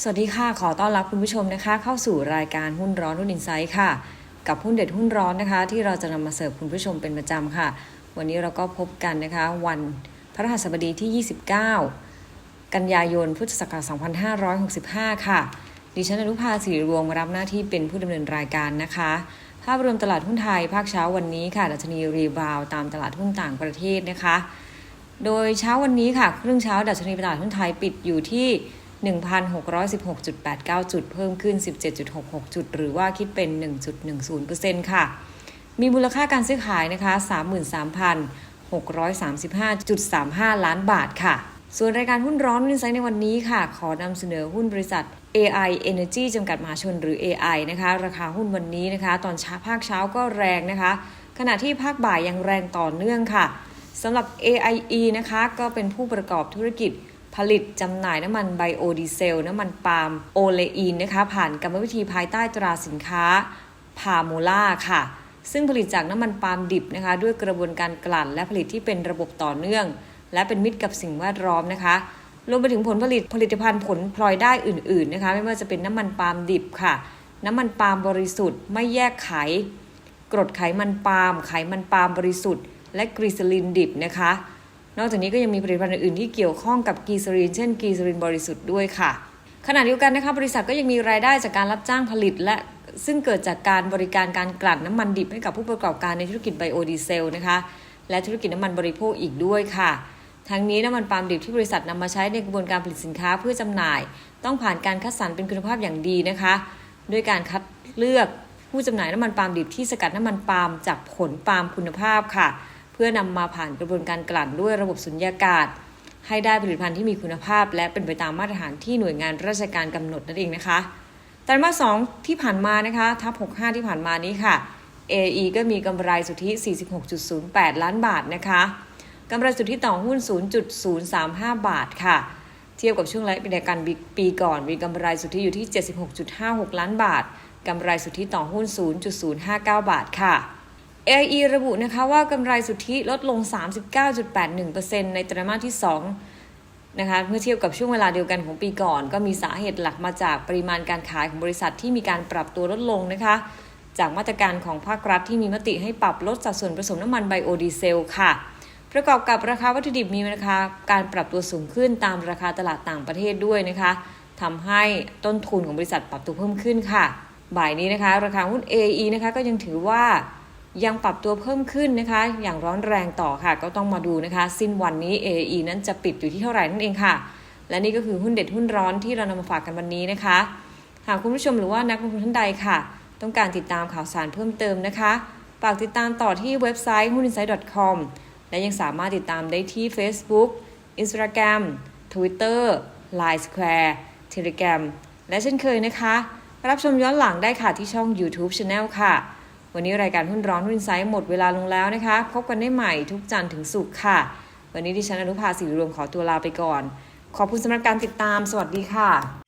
สวัสดีค่ะ ขอต้อนรับคุณผู้ชมนะคะ เข้าสู่รายการหุ้นร้อนหุ้นอินไซด์ค่ะ กับหุ้นเด็ดหุ้นร้อนนะคะ ที่เราจะนำมาเสิร์ฟคุณผู้ชมเป็นประจำค่ะ วันนี้เราก็พบกันนะคะ วันพระรหัสบดีที่ 29 กันยายนพุทธศักราช2565 ค่ะ ดิฉันอนุภาสิริรวงรับหน้าที่เป็นผู้ดำเนินรายการนะคะ ภาพรวมตลาดหุ้นไทยภาคเช้าวันนี้ค่ะดัชนีรีบาวตามตลาดหุ้นต่างประเทศนะคะ โดยเช้าวันนี้ค่ะ ครึ่งเช้าดัชนีตลาดหุ้นไทยปิดอยู่ที่ 1,616.89 จุด เพิ่มขึ้น 17.66 จุด หรือว่าคิดเป็น 1.10%ค่ะ มีมูลค่าการซื้อขายนะคะ 33,635.35 ล้านบาทค่ะ ส่วนรายการหุ้นร้อนวินไซต์ในวันนี้ค่ะ ขอนำเสนอหุ้นบริษัท AI Energy จำกัดมหาชนหรือ AI นะคะ ราคาหุ้นวันนี้นะคะ ตอนเช้าภาคเช้าก็แรงนะคะ ขณะที่ภาคบ่ายยังแรงต่อเนื่องค่ะสำหรับ AIE นะคะ ก็เป็นผู้ประกอบธุรกิจ ผลิตจำหน่ายน้ำมันไบโอดีเซล น้ำมันปาล์มโอเลอีนนะคะ ผ่านกรรมวิธีภายใต้ตราสินค้าพาโมล่าค่ะ ซึ่งผลิตจากน้ำมันปาล์มดิบนะคะ ด้วยกระบวนการกลั่น และผลิตที่เป็นระบบต่อเนื่อง และเป็นมิตรกับสิ่งแวดล้อมนะคะรวมไปถึงผลผลิตผลิตภัณฑ์ผลพลอยได้อื่น ๆนะคะ ไม่ว่าจะเป็นน้ำมันปาล์มดิบค่ะ น้ำมันปาล์มบริสุทธิ์ไม่แยกไข กรดไขมันปาล์มไขมันปาล์มบริสุทธิ์ และกรีซลินดิบนะคะ นอกจากนี้ก็ยังมีผลิตภัณฑ์อื่นที่เกี่ยวข้องกับกีซลินเช่นกีซลินบริสุทธิ์ด้วยค่ะ ขณะเดียวกันนะคะบริษัทก็ยังมีรายได้จากการรับจ้างผลิต และซึ่งเกิดจากการบริการการกลั่นน้ำมันดิบให้กับผู้ประกอบการในธุรกิจไบโอดีเซลนะคะและธุรกิจน้ำมันบริโภคอีกด้วยค่ะทั้งนี้น้ำมันปาล์มดิบที่บริษัทนำมาใช้ในกระบวนการผลิตสินค้าเพื่อจำหน่าย ต้องผ่านการคัดสรรเป็นคุณภาพอย่างดีนะคะด้วยการคัดเลือกผู้จำหน่ายน้ำมันปาล์มดิบที่สกัดน้ำมันปาล์มจากผลปาล์มคุณภาพค่ะ เพื่อนำมาผ่านกระบวนการกลั่นด้วยระบบสุญญากาศ ให้ได้ผลิตภัณฑ์ที่มีคุณภาพ และเป็นไปตามมาตรฐานที่หน่วยงานราชการกำหนดนั่นเองนะคะไตรมาส2ที่ผ่านมานะคะทับ65 ที่ผ่านมานี้ค่ะ AE ก็มีกำไรสุทธิ 46.08 ล้านบาทนะคะกำไรสุทธิต่อหุ้น 0.035 บาทค่ะ เทียบกับช่วงรายการปีก่อน มีกำไรสุทธิอยู่ที่ 76.56 ล้านบาท กำไรสุทธิต่อหุ้น 0.059 บาทค่ะ AIE ระบุนะคะว่ากำไรสุทธิลดลง 39.81%ในไตรมาสที่ 2 นะคะเมื่อเทียบกับช่วงเวลาเดียวกันของปีก่อน ก็มีสาเหตุหลักมาจากปริมาณการขายของบริษัทที่มีการปรับตัวลดลงนะคะ จากมาตรการของภาครัฐที่มีมติให้ปรับลดสัดส่วนผสมน้ำมันไบโอดีเซลค่ะ ประกอบกับราคาวัตถุดิบมีราคาการปรับตัวสูงขึ้นตามราคาตลาดต่างประเทศด้วยนะคะทำให้ต้นทุนของบริษัทปรับตัวเพิ่มขึ้นค่ะ บ่ายนี้นะคะ ราคาหุ้น AE นะคะก็ยังถือว่า ยังปรับตัวเพิ่มขึ้นนะคะ อย่างร้อนแรงต่อค่ะ ก็ต้องมาดูนะคะ สิ้นวันนี้ AE นั้นจะปิดอยู่ที่เท่าไหร่นั่นเองค่ะ และนี่ก็คือหุ้นเด็ดหุ้นร้อนที่เรานำมาฝากกันวันนี้นะคะ หากคุณผู้ชมหรือว่านักลงทุนท่านใดค่ะ ต้องการติดตามข่าวสารเพิ่มเติมนะคะฝากติดตามต่อที่เว็บไซต์ huninsight.com และยังสามารถติดตามได้ที่ Facebook Instagram Twitter Line Square Telegram และเช่นเคยนะคะ รับชมย้อนหลังได้ค่ะที่ช่อง YouTube Channel ค่ะ วันนี้รายการหุ้นร้อนหุ้นไซด์หมดเวลาลงแล้วนะคะ พบกันได้ใหม่ทุกจันทร์ถึงศุกร์ค่ะ วันนี้ดิฉันอนุภาสิริรวมขอตัวลาไปก่อน ขอบคุณสำหรับการติดตาม สวัสดีค่ะ